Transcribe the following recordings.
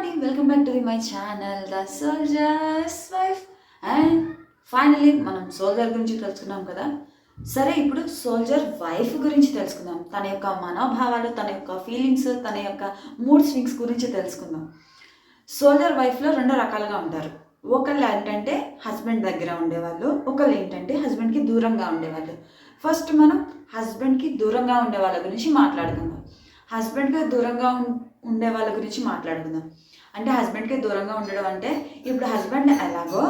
అండి welcome back to the my channel the soldiers wife and finally మనం soldier గురించి తెలుసుకున్నాం కదా? సరే ఇప్పుడు సోల్జర్ వైఫ్ గురించి తెలుసుకుందాం. తన యొక్క మనోభావాలు తన యొక్క ఫీలింగ్స్ తన యొక్క మూడ్ స్వింగ్స్ గురించి తెలుసుకుందాం. సోల్జర్ వైఫ్లో రెండు రకాలుగా ఉంటారు. ఒకళ్ళు ఏంటంటే హస్బెండ్ దగ్గర ఉండేవాళ్ళు ఒకళ్ళు ఏంటంటే హస్బెండ్కి దూరంగా ఉండేవాళ్ళు. ఫస్ట్ మనం హస్బెండ్కి దూరంగా ఉండే వాళ్ళ గురించి మాట్లాడుకుందాం. హస్బెండ్కి దూరంగా ఉండే వాళ్ళ గురించి మాట్లాడుకుందాం. అంటే హస్బెండ్కి దూరంగా ఉండడం అంటే ఇప్పుడు హస్బెండ్ ఎలాగో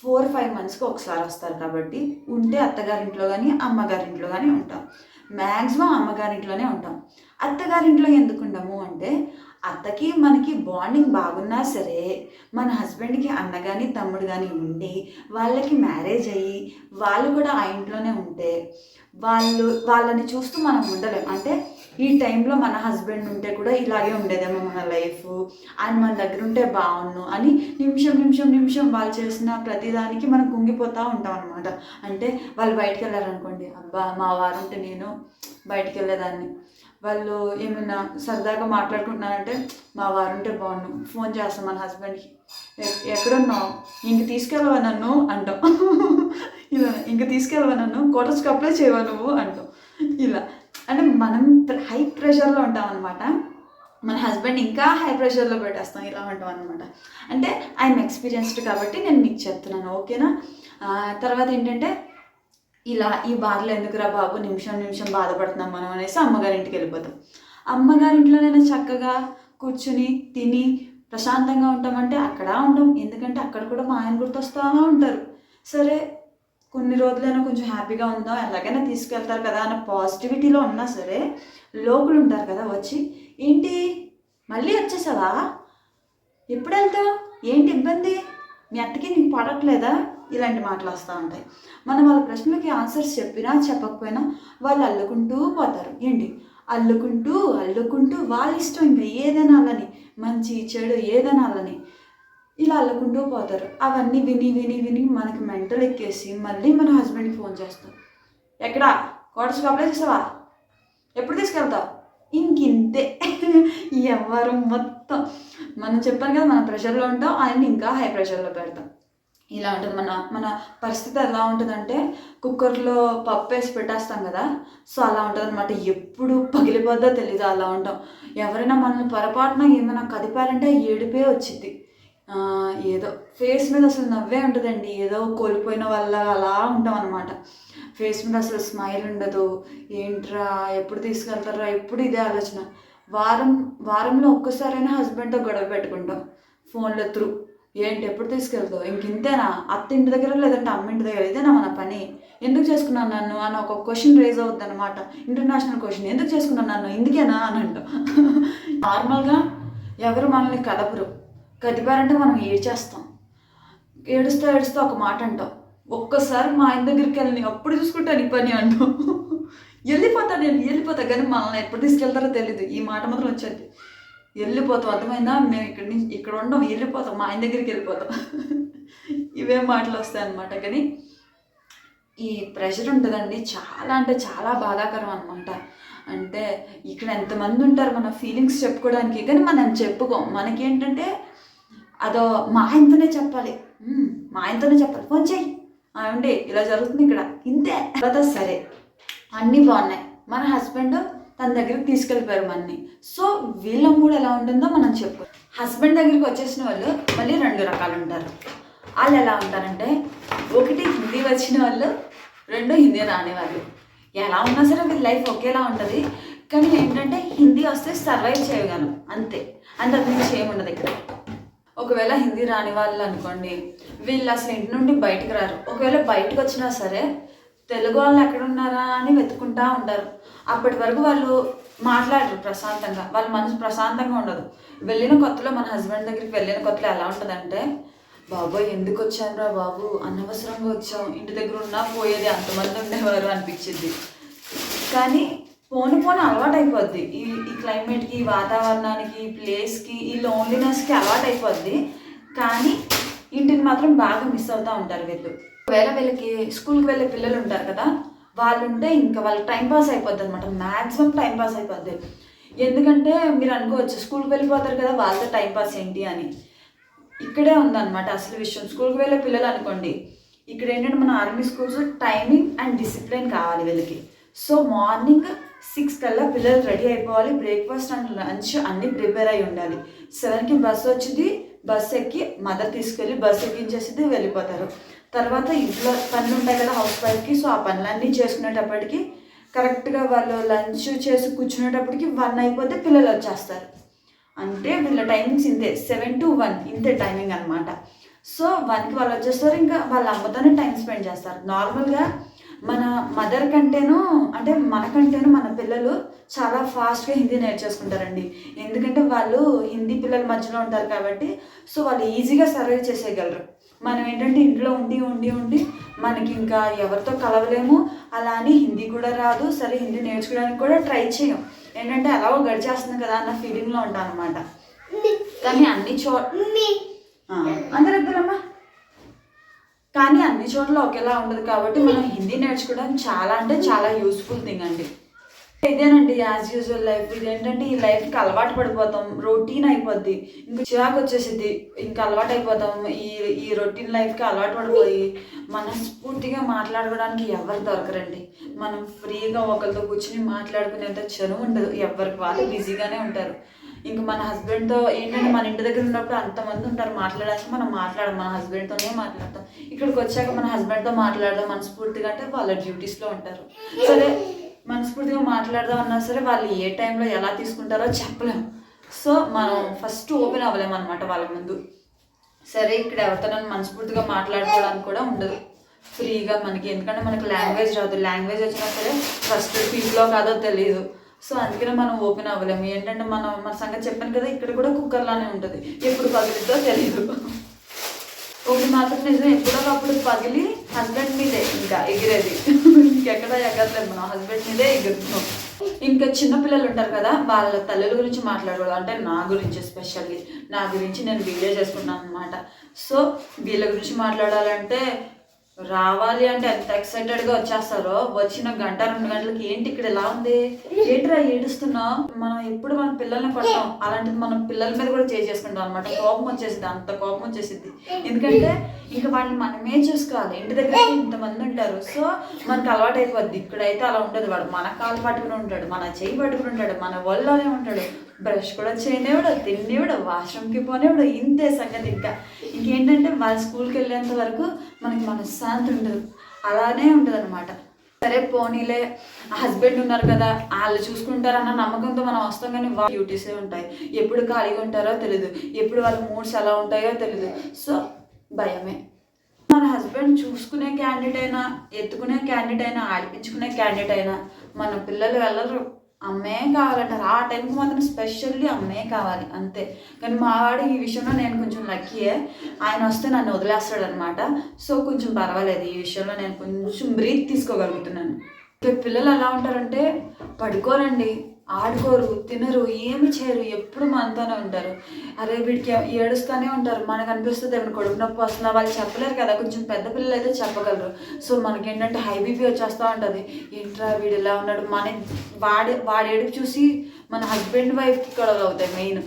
ఫోర్ ఫైవ్ మంత్స్కి ఒకసారి వస్తారు కాబట్టి ఉంటే అత్తగారింట్లో కానీ అమ్మగారింట్లో కానీ ఉంటాం. మ్యాక్సిమం అమ్మగారింట్లోనే ఉంటాం. అత్తగారింట్లో ఎందుకు ఉండము అంటే అత్తకి మనకి బాండింగ్ బాగున్నా సరే మన హస్బెండ్కి అన్న కానీ తమ్ముడు కానీ ఉండి వాళ్ళకి మ్యారేజ్ అయ్యి వాళ్ళు కూడా ఆ ఇంట్లోనే ఉంటే వాళ్ళు వాళ్ళని చూస్తూ మనం ఉండలేం. అంటే ఈ టైంలో మన హస్బెండ్ ఉంటే కూడా ఇలాగే ఉండేదేమో మన లైఫ్. ఆయన మన దగ్గర ఉంటే బాగుండు అని నిమిషం నిమిషం నిమిషం వాళ్ళు చేసిన ప్రతిదానికి మనం కుంగిపోతూ ఉంటాం అనమాట అంటే వాళ్ళు బయటికి వెళ్ళారనుకోండి అబ్బా మా వారు ఉంటే నేను బయటికి వెళ్ళేదాన్ని. వాళ్ళు ఏమైనా సరదాగా మాట్లాడుకుంటున్నారంటే మా వారు ఉంటే బాగుండు ఫోన్ చేస్తాం మన హస్బెండ్కి. ఎక్కడున్నావు? ఇంక తీసుకెళ్ళవా నన్ను? అంటాం. ఇలా ఇంక తీసుకెళ్ళవా నన్ను? క్వార్టర్స్కి అప్లై చేయవా నువ్వు? అంటాం. ఇలా. అంటే మనం హై ప్రెషర్లో ఉంటాం అనమాట మన హస్బెండ్ ఇంకా హై ప్రెషర్లో పెట్టేస్తాం ఇలా ఉంటాం అనమాట అంటే ఐఎమ్ ఎక్స్పీరియన్స్డ్ కాబట్టి నేను మీకు చెప్తున్నాను ఓకేనా? తర్వాత ఏంటంటే ఇలా ఈ బాధలు ఎందుకురా బాబు? నిమిషం నిమిషం బాధపడుతున్నాం మనం అనేసి అమ్మగారింటికి వెళ్ళిపోతాం. అమ్మగారింట్లోనైనా చక్కగా కూర్చుని తిని ప్రశాంతంగా ఉంటామంటే అక్కడ ఉంటాం. ఎందుకంటే అక్కడ కూడా మా ఆయన గుర్తొస్తూ ఉంటారు. సరే కొన్ని రోజులైనా కొంచెం హ్యాపీగా ఉందాం ఎలాగైనా తీసుకెళ్తారు కదా అన్న పాజిటివిటీలో ఉన్నా సరే లోకులు ఉంటారు కదా వచ్చి ఏంటి? మళ్ళీ వచ్చేసావా? ఎప్పుడు వెళ్తావు ఏంటి ఇబ్బంది? మీ అత్తకి నీకు పడట్లేదా? ఇలాంటి మాటలు వస్తూ ఉంటాయి. మనం వాళ్ళ ప్రశ్నలకి ఆన్సర్స్ చెప్పినా చెప్పకపోయినా వాళ్ళు అల్లుకుంటూ పోతారు. ఏంటి? అల్లుకుంటూ అల్లుకుంటూ వాళ్ళ ఇష్టం ఇంకా ఏదైనా వాళ్ళని మంచి చెడు ఏదైనా వాళ్ళని ఇలా అల్లుకుంటూ పోతారు. అవన్నీ విని విని విని మనకి మెంటల్ ఎక్కేసి మళ్ళీ మన హస్బెండ్కి ఫోన్ చేస్తాం. ఎక్కడా? క్వార్టర్స్కి అప్లై చేసావా? ఎప్పుడు తీసుకెళ్తావు? ఇంకింతే. ఎవరు మొత్తం. మనం చెప్పాను కదా మన ప్రెషర్లో ఉంటాం ఆయన ఇంకా హై ప్రెషర్లో పెడతాం. ఇలా ఉంటుంది. మన మన పరిస్థితి ఎలా ఉంటుందంటే కుక్కర్లో పప్పు వేసి పెట్టేస్తాం కదా సో అలా ఉంటుంది అనమాట ఎప్పుడు పగిలిపోద్దో తెలీదు అలా ఉంటాం. ఎవరైనా మనల్ని పొరపాటున ఏమైనా కదిపారంటే ఏడిపే వచ్చింది ఏదో ఫేస్ మీద అసలు నవ్వే ఉంటుందండి. ఏదో కోల్పోయిన వల్ల అలా ఉంటాం అనమాట ఫేస్ మీద అసలు స్మైల్ ఉండదు. ఏంట్రా ఎప్పుడు తీసుకెళ్తారా ఎప్పుడు ఇదే ఆలోచన. వారం వారంలో ఒక్కసారైనా హస్బెండ్తో గొడవ పెట్టుకుంటాం. ఫోన్లో త్రూ ఏంటి ఎప్పుడు తీసుకెళ్తావు? ఇంక ఇంతేనా? అత్త ఇంటి దగ్గర లేదంటే అమ్మ ఇంటి దగ్గర. ఇదేనా మన పని? ఎందుకు చేసుకున్నాను నన్ను? అని ఒక క్వశ్చన్ రేజ్ అవుద్ది అనమాట ఇంటర్నేషనల్ క్వశ్చన్ ఎందుకు చేసుకున్నాను నన్ను? ఇందుకేనా? అని అంటాం. నార్మల్గా ఎవరు మనల్ని కదపరు కదిపారంటే మనం ఏడ్చేస్తాం. ఏడుస్తా ఏడుస్తా ఒక మాట అంటాం. ఒక్కసారి మా ఆయన దగ్గరికి వెళ్ళి అప్పుడు చూసుకుంటాను ఈ పని అంటాం. వెళ్ళిపోతా నేను వెళ్ళిపోతా కానీ మనల్ని ఎప్పుడు తీసుకెళ్తారో తెలియదు ఈ మాట మాత్రం వచ్చేది. వెళ్ళిపోతాం అర్థమైందా? మేము ఇక్కడి నుంచి ఇక్కడ ఉండం వెళ్ళిపోతాం మా ఆయన దగ్గరికి వెళ్ళిపోతాం. ఇవే మాటలు వస్తాయన్నమాట కానీ ఈ ప్రెషర్ ఉంటుందండి. చాలా అంటే చాలా బాధాకరం అనమాట అంటే ఇక్కడ ఎంతమంది ఉంటారు మన ఫీలింగ్స్ చెప్పుకోవడానికి. కానీ మనం చెప్పుకోం. మనకేంటంటే అదో మా ఆయనతోనే చెప్పాలి. మా ఆయనతోనే చెప్పాలి. ఫోన్ చేయి. ఏమండి ఇలా జరుగుతుంది ఇక్కడ. ఇంతే. తర్వాత సరే. అన్నీ బాగున్నాయి. మన హస్బెండ్ తన దగ్గరికి తీసుకెళ్ళిపోయారు మనని. సో వీళ్ళ మూడు ఎలా ఉంటుందో మనం చెప్పు హస్బెండ్ దగ్గరికి వచ్చేసిన వాళ్ళు మళ్ళీ రెండు రకాలు ఉంటారు. వాళ్ళు ఎలా ఉంటారంటే ఒకటి హిందీ వచ్చిన వాళ్ళు రెండు హిందీ రానివాళ్ళు ఎలా ఉన్నా సరే వీళ్ళ లైఫ్ ఒకేలా ఉంటుంది. కానీ ఏంటంటే హిందీ వస్తే సర్వైవ్ చేయగలం. అంతే. అంత మించి ఏముండదు ఇక్కడ. ఒకవేళ హిందీ రాని వాళ్ళు అనుకోండి వీళ్ళు అసలు ఇంటి నుండి బయటకు రారు. ఒకవేళ బయటకు వచ్చినా సరే తెలుగు వాళ్ళు ఎక్కడున్నారా అని వెతుకుంటా ఉంటారు. అప్పటి వరకు వాళ్ళు మాట్లాడరు ప్రశాంతంగా. వాళ్ళ మనసు ప్రశాంతంగా ఉండదు. వెళ్ళిన కొత్తలో మన హస్బెండ్ దగ్గరికి వెళ్ళిన కొత్తలో ఎలా ఉంటుందంటే బాబోయ్ ఎందుకు వచ్చాంరా బాబు? అనవసరంగా వచ్చాం ఇంటి దగ్గర ఉన్నా పోయేది అంతమంది ఉండేవారు అనిపించింది కానీ పోను పోను అలవాటు అయిపోద్ది ఈ ఈ క్లైమేట్కి ఈ వాతావరణానికి ఈ ప్లేస్కి ఈ లోన్లీనెస్కి అలవాటు అయిపోద్ది కానీ ఇంటిని మాత్రం బాగా మిస్ అవుతూ ఉంటారు వీళ్ళు. ఒకవేళ వీళ్ళకి స్కూల్కి వెళ్ళే పిల్లలు ఉంటారు కదా వాళ్ళు ఉంటే ఇంకా వాళ్ళకి టైం పాస్ అయిపోద్ది అనమాట మ్యాక్సిమం టైం పాస్ అయిపోద్ది. ఎందుకంటే మీరు అనుకోవచ్చు స్కూల్కి వెళ్ళిపోతారు కదా వాళ్ళతో టైం పాస్ ఏంటి అని. ఇక్కడే ఉందన్నమాట అసలు విషయం. స్కూల్కి వెళ్ళే పిల్లలు అనుకోండి ఇక్కడ ఏంటంటే మన army schools timing and discipline కావాలి వీళ్ళకి. సో మార్నింగ్ సిక్స్ కల్లా పిల్లలు రెడీ అయిపోవాలి బ్రేక్ఫాస్ట్ అండ్ లంచ్ అన్నీ ప్రిపేర్ అయి ఉండాలి. సెవెన్కి బస్సు వచ్చింది బస్ ఎక్కి మదర్ తీసుకెళ్ళి బస్ ఎక్కించేసి వెళ్ళిపోతారు. తర్వాత ఇంట్లో పనులు ఉంటాయి కదా హౌస్ వైఫ్కి సో ఆ పనులన్నీ చేసుకునేటప్పటికి కరెక్ట్గా వాళ్ళు లంచ్ చేసి కూర్చునేటప్పటికి వన్ అయిపోతే పిల్లలు వచ్చేస్తారు. అంటే వీళ్ళ టైమింగ్స్ ఇంతే సెవెన్ టు వన్ ఇంతే టైమింగ్ అనమాట సో వన్కి వాళ్ళు వచ్చేస్తారు ఇంకా వాళ్ళ అమ్మతోనే టైం స్పెండ్ చేస్తారు. నార్మల్గా మన మదర్ కంటేను అంటే మనకంటేను మన పిల్లలు చాలా ఫాస్ట్గా హిందీ నేర్చేసుకుంటారండి. ఎందుకంటే వాళ్ళు హిందీ పిల్లల మధ్యలో ఉంటారు కాబట్టి సో వాళ్ళు ఈజీగా సర్వే చేసేయగలరు. మనం ఏంటంటే ఇంట్లో ఉండి ఉండి ఉండి మనకి ఇంకా ఎవరితో కలవలేము. అలా అని హిందీ కూడా రాదు. సరే హిందీ నేర్చుకోవడానికి కూడా ట్రై చేయం. ఏంటంటే అలాగో గడిచేస్తుంది కదా అన్న ఫీలింగ్లో ఉంటాం అనమాట కానీ అన్ని చో అందరూ ఇద్దరమ్మా. కానీ అన్ని చోట్ల ఒకేలా ఉండదు కాబట్టి మనం హిందీ నేర్చుకోవడం చాలా అంటే చాలా యూస్ఫుల్ థింగ్ అండి. ఇదేనండి యాజ్ యూజువల్ లైఫ్ ఇది ఏంటంటే ఈ లైఫ్కి అలవాటు పడిపోతాం. రొటీన్ అయిపోద్ది. ఇంకా చిరాకు వచ్చేసింది ఇంకా అలవాటు అయిపోతాం. ఈ ఈ రొటీన్ లైఫ్కి అలవాటు పడిపోయి మనస్ఫూర్తిగా మాట్లాడుకోవడానికి ఎవరు దొరకరండి. మనం ఫ్రీగా ఒకరితో కూర్చుని మాట్లాడుకునేంత చనువు ఉండదు. ఎవరికి వాళ్ళు బిజీగానే ఉంటారు. ఇంక మన హస్బెండ్తో ఏంటంటే మన ఇంటి దగ్గర ఉన్నప్పుడు అంతమంది ఉంటారు. మాట్లాడడానికి మనం మాట్లాడము మన హస్బెండ్తోనే మాట్లాడతాం. ఇక్కడికి వచ్చాక మన హస్బెండ్తో మాట్లాడదాం మనస్ఫూర్తిగా అంటే వాళ్ళ డ్యూటీస్లో ఉంటారు. సరే మనస్ఫూర్తిగా మాట్లాడదాం అన్నా సరే వాళ్ళు ఏ టైంలో ఎలా తీసుకుంటారో చెప్పలేం. సో మనం ఫస్ట్ ఓపెన్ అవ్వలేం అనమాట వాళ్ళ ముందు. సరే ఇక్కడ ఎవరితో మనస్ఫూర్తిగా మాట్లాడుకోవడానికి కూడా ఉండదు. ఫ్రీగా మనకి ఎందుకంటే మనకి లాంగ్వేజ్ రాదు. లాంగ్వేజ్ వచ్చినా సరే ఫస్ట్ పీపుల్లో కాదో తెలియదు సో అందుకనే మనం ఓపెన్ అవ్వలేము. ఏంటంటే మనం మన సంగతి చెప్పాను కదా ఇక్కడ కూడా కుక్కర్లానే ఉంటుంది. ఎప్పుడు పగిలిద్దో తెలియదు ఒకటి మాత్రం నిజం ఎప్పుడో అప్పుడు పగిలి హస్బెండ్ మీదే ఇంకా ఎగిరేది. ఇంకెక్కడ ఎగరలేదు మనం హస్బెండ్ మీదే ఎగురుతున్నాం. ఇంకా చిన్నపిల్లలు ఉంటారు కదా వాళ్ళ తల్లుల గురించి మాట్లాడకూడదు. అంటే నా గురించి స్పెషల్లీ నా గురించి నేను వీడియో చేసుకున్నాను అనమాట సో వీళ్ళ గురించి మాట్లాడాలంటే రావాలి అంటే ఎంత ఎక్సైటెడ్గా వచ్చేస్తారో? వచ్చిన గంట రెండు గంటలకి ఏంటి ఇక్కడ ఎలా ఉంది? ఏంటిరా ఏడుస్తున్నావు మనం ఎప్పుడు మన పిల్లల్ని కొడతాం? అలాంటిది మనం పిల్లల మీద కూడా చేసుకుంటాం అనమాట కోపం వచ్చేసింది అంత కోపం వచ్చేసింది ఎందుకంటే ఇంకా వాళ్ళని మనమే చూసుకోవాలి. ఇంటి దగ్గర ఇంతమంది ఉంటారు. సో మనకు అలవాటు అయిపోద్ది. ఇక్కడైతే అలా ఉండదు. వాడు మన కాలు పట్టుకుని ఉంటాడు మన చెయ్యి పట్టుకుని ఉంటాడు మన ఒళ్ళోనే ఉంటాడు. బ్రష్ కూడా చేయనివాడు తినేవాడు వాష్రూమ్కి పోనేవాడు ఇంతే సంగతి ఇంకా. ఇంకేంటంటే వాళ్ళ స్కూల్కి వెళ్ళేంత వరకు మనకి మనశ్శాంతి ఉండదు. అలానే ఉంటుంది అనమాట సరే పోనీలే హస్బెండ్ ఉన్నారు కదా వాళ్ళు చూసుకుంటారన్న నమ్మకంతో మనం వస్తాం కానీ వాళ్ళ డ్యూటీసే ఉంటాయి. ఎప్పుడు ఖాళీగా ఉంటారో తెలియదు ఎప్పుడు వాళ్ళ మూడ్స్ ఎలా ఉంటాయో తెలియదు సో భయమే. మన హస్బెండ్ చూసుకునే క్యాండిడేట్ అయినా ఎత్తుకునే క్యాండిడేట్ అయినా ఆడిపించుకునే క్యాండిడేట్ అయినా మన పిల్లలు వెళ్ళరు. అమ్మే కావాలంటారు. ఆ టైంకి మాత్రం స్పెషల్లీ అమ్మే కావాలి అంతే. కానీ మా వాడు ఈ విషయంలో నేను కొంచెం లక్కీయే ఆయన వస్తే నన్ను వదిలేస్తాడు అనమాట సో కొంచెం పర్వాలేదు. ఈ విషయంలో నేను కొంచెం బ్రీత్ తీసుకోగలుగుతున్నాను. పిల్లలు ఎలా ఉంటారంటే పడుకోరండి. ఆడుకోరు తినరు ఏమి చేయరు ఎప్పుడు మనతోనే ఉంటారు. అరే వీడికి ఏడుస్తూనే ఉంటారు. మనకు అనిపిస్తుంది ఏమైనా కొడుకు నొప్పి వస్తున్నా వాళ్ళు చెప్పలేరు కదా కొంచెం పెద్ద పిల్లలు అయితే చెప్పగలరు. సో మనకి ఏంటంటే హై బీపీ వచ్చేస్తూ ఉంటుంది. ఏంట్రా వీడు ఇలా ఉన్నాడు? మన వాడి వాడి ఏడుపు చూసి మన హస్బెండ్ వైఫ్కి గొడవలు అవుతాయి మెయిన్.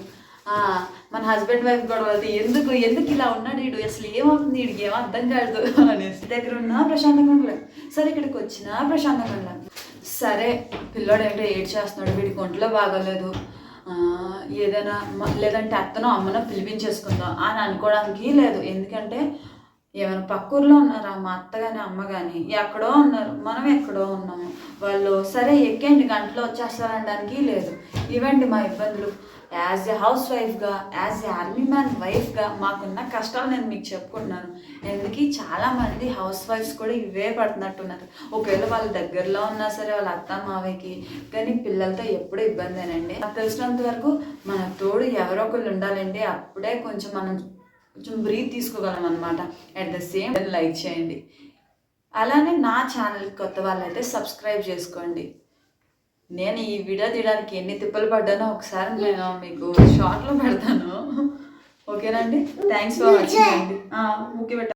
మన హస్బెండ్ వైఫ్ గొడవ అవుతాయి. ఎందుకు ఎందుకు ఇలా ఉన్నాడు వీడు? అసలు ఏమవుతుంది వీడికి? ఏం అర్థం కాదు అనేసి. దగ్గర ఉన్నా ప్రశాంతంగా ఉండలేదు సరే ఇక్కడికి వచ్చినా ప్రశాంతంగా ఉండలేదు సరే. పిల్లోడు ఏంటో ఏడ్ చేస్తున్నాడు వీడికి ఒంట్లో బాగోలేదు. ఏదైనా లేదంటే అత్తనో అమ్మనో పిలిపించేసుకుందాం అని అనుకోవడానికి లేదు. ఎందుకంటే ఏమైనా పక్కూర్లో ఉన్నారా? మా అత్త కానీ అమ్మ కానీ ఎక్కడో ఉన్నారు. మనం ఎక్కడో ఉన్నాము వాళ్ళు సరే ఎక్కండి గంటలో వచ్చేస్తారనడానికి లేదు ఇవ్వండి మా ఇబ్బందులు. యాజ్ ఎ హౌస్ వైఫ్గా యాజ్ ఎ ఆర్మీ మ్యాన్ వైఫ్గా మాకున్న కష్టాలు నేను మీకు చెప్పుకుంటున్నాను. ఎందుకు? చాలామంది హౌస్ వైఫ్స్ కూడా ఇవే పడుతున్నట్టున్నారు. ఒకవేళ వాళ్ళ దగ్గరలో ఉన్నా సరే వాళ్ళ అత్త మావయ్యకి కానీ పిల్లలతో ఎప్పుడూ ఇబ్బందేనండి. నాకు తెలిసినంత వరకు మన తోడు ఎవరో ఒకళ్ళు ఉండాలండి. అప్పుడే కొంచెం మనం కొంచెం బ్రీత్ తీసుకోగలం అనమాట అట్ ద సేమ్ లైక్ చేయండి. అలానే నా ఛానల్ కొత్త వాళ్ళైతే సబ్స్క్రైబ్ చేసుకోండి. నేను ఈ వీడియో తీయడానికి ఎన్ని తిప్పలు పడ్డానో ఒకసారి నేను మీకు షార్ట్లో పెడతాను. ఓకేనండి? థ్యాంక్స్ ఫర్ వాచింగ్ అండి. ఓకే